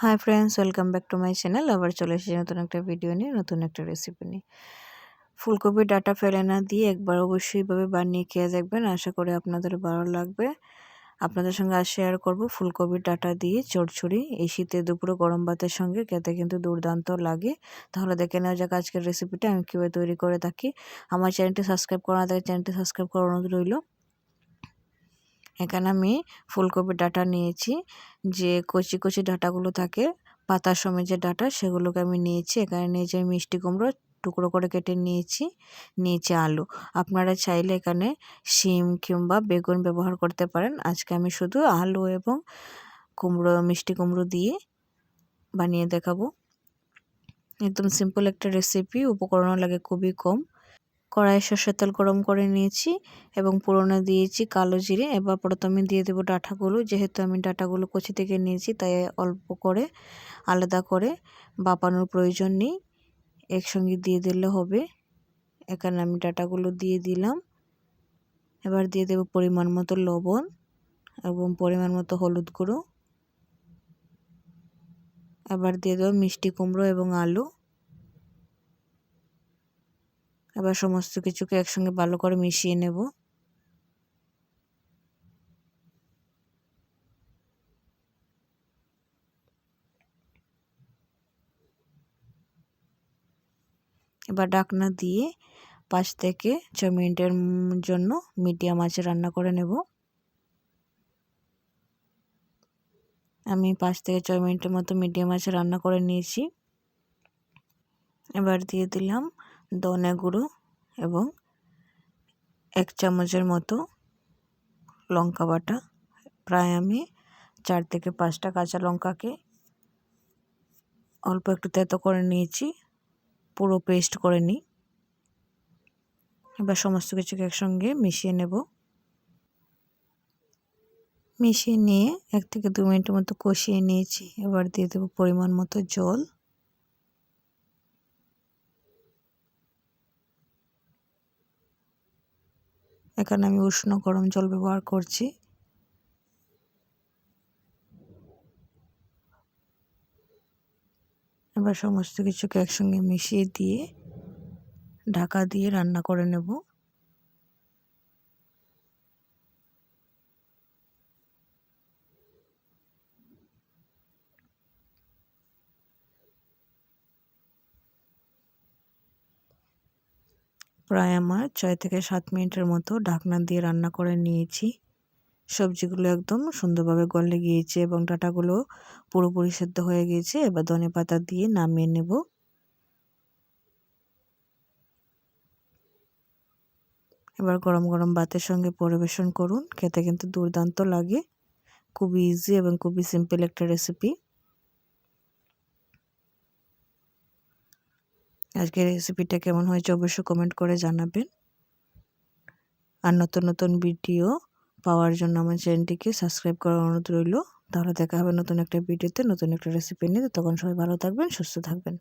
Hi friends welcome back to my channel আবার চলে এসেছি নতুন একটা ভিডিও নিয়ে, নতুন একটা রেসিপি নিয়ে। ফুলকপির ডাটা ফেলে না দিয়ে একবার অবশ্যই ভাবে বানিয়ে খেয়ে দেখবেন। আশা করি আপনাদের ভালো লাগবে। আপনাদের সঙ্গে আর শেয়ার করব ফুলকপির ডাটা দিয়ে চড়ছড়ি এই শীতে দুপুরে গরম ভাতের সঙ্গে খেতে কিন্তু দুর্দান্ত লাগে। তাহলে দেখে নেওয়া যাক আজকের রেসিপিটা আমি কীভাবে তৈরি করে থাকি। আমার চ্যানেলটি সাবস্ক্রাইব করা থাকে চ্যানেলটি সাবস্ক্রাইব করার অনুরোধ রইল। এখানে আমি ফুলকপির ডাটা নিয়েছি। যে কচি কচি ডাটাগুলো থাকে, পাতার সময় যে ডাটা, সেগুলোকে আমি নিয়েছি। এখানে নিয়েছি মিষ্টি কুমড়ো, টুকরো করে কেটে নিয়েছি। নিয়েছি আলু। আপনারা চাইলে এখানে শিম কিংবা বেগুন ব্যবহার করতে পারেন। আজকে আমি শুধু আলু এবং কুমড়ো, মিষ্টি কুমড়ো দিয়ে বানিয়ে দেখাবো। একদম সিম্পল একটা রেসিপি উপকরণও লাগে খুবই কম। কড়াইয়ে সর্ষের তেল গরম করে নিয়েছি এবং পুরনো দিয়েছি কালো জিরে। এবার প্রথমে দিয়ে দেবো ডাঁটাগুলো। যেহেতু আমি ডাঁটাগুলো কচি থেকে নিয়েছি, তাই অল্প করে আলাদা করে বাপানোর প্রয়োজন নেই। একসঙ্গে দিয়ে দিলে হবে। এখানে আমি ডাটাগুলো দিয়ে দিলাম। এবার দিয়ে দেবো পরিমাণ মতো লবণ এবং পরিমাণ মতো হলুদ গুঁড়ো। এবার দিয়ে দেবো মিষ্টি কুমড়ো এবং আলু। এবার সমস্ত কিছুকে একসঙ্গে ভালো করে মিশিয়ে নেব। এবার ডাকনা দিয়ে পাঁচ থেকে ছ মিনিটের জন্য মিডিয়াম আঁচে রান্না করে নেব। আমি পাঁচ থেকে ছয় মিনিটের মতো মিডিয়াম আঁচে রান্না করে নিয়েছি। এবার দিয়ে দিলাম ধনে গুঁড়ো এবং এক চামচের মতো লঙ্কা বাটা। প্রায় আমি চার থেকে পাঁচটা কাঁচা লঙ্কাকে অল্প একটু তেতো করে নিয়েছি, পুরো পেস্ট করে নিই। এবার সমস্ত কিছুকে একসঙ্গে মিশিয়ে নেব। মিশিয়ে নিয়ে এক থেকে দু মিনিটের মতো কষিয়ে নিয়েছি। এবার দিয়ে দেবো পরিমাণ মতো জল। এখানে আমি উষ্ণ গরম জল ব্যবহার করছি। এবার সমস্ত কিছুকে একসঙ্গে মিশিয়ে দিয়ে ঢাকা দিয়ে রান্না করে নেব। প্রায় আমার ছয় থেকে সাত মিনিটের মতো ঢাকনা দিয়ে রান্না করে নিয়েছি। সবজিগুলো একদম সুন্দরভাবে গলে গিয়েছে এবং ডাটাগুলো পুরোপুরি সেদ্ধ হয়ে গিয়েছে। এবার ধনে পাতা দিয়ে নামিয়ে নেব। এবার গরম গরম ভাতের সঙ্গে পরিবেশন করুন। খেতে কিন্তু দুর্দান্ত লাগে। খুবই ইজি এবং খুবই সিম্পল একটা রেসিপি আজকের রেসিপিটা কেমন হয়েছে অবশ্যই কমেন্ট করে জানাবেন। আর নতুন নতুন ভিডিও পাওয়ার জন্য আমার চ্যানেলটিকে সাবস্ক্রাইব করার অনুরোধ রইল। তাহলে দেখা হবে নতুন একটা ভিডিওতে নতুন একটা রেসিপি নিয়ে। তখন সবাই ভালো থাকবেন, সুস্থ থাকবেন।